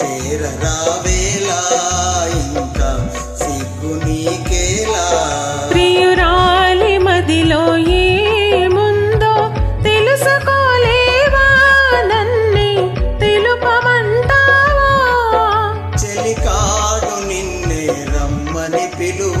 చేరరావేలా ఇంకా సిగ్గు నీకేలా? ప్రియురాలి మదిలో ఏముందో తెలుసుకోలేవా? నన్నే తెలుపమంటావా? చెలికాడు నిన్నే రమ్మని పిలువ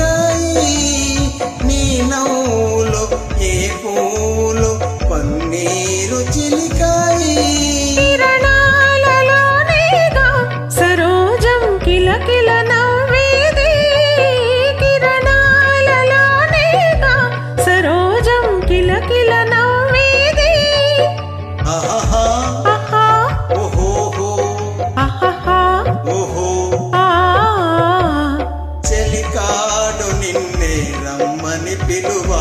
రమ్మని పిలువ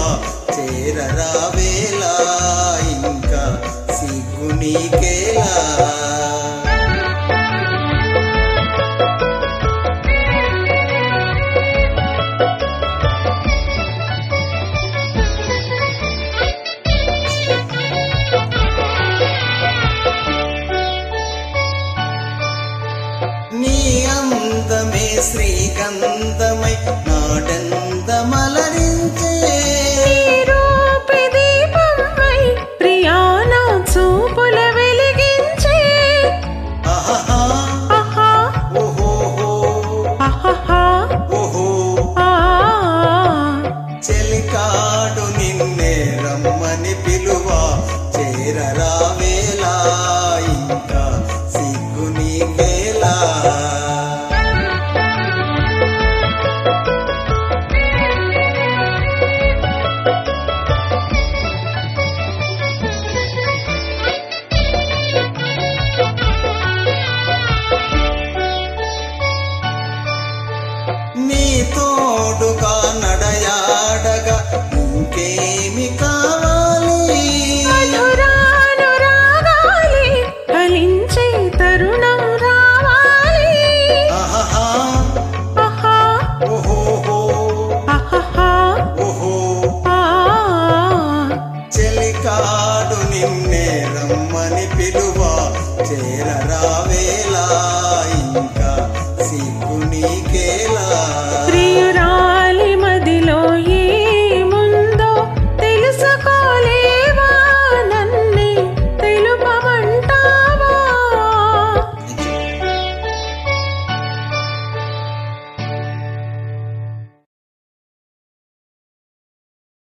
చేరరావేలా ఇంకా సిగ్గు నీకేలా? నీ అందమే శ్రీగంధమై నాడందమలరించే తోడుగా నడయాడగా ఇంకేమి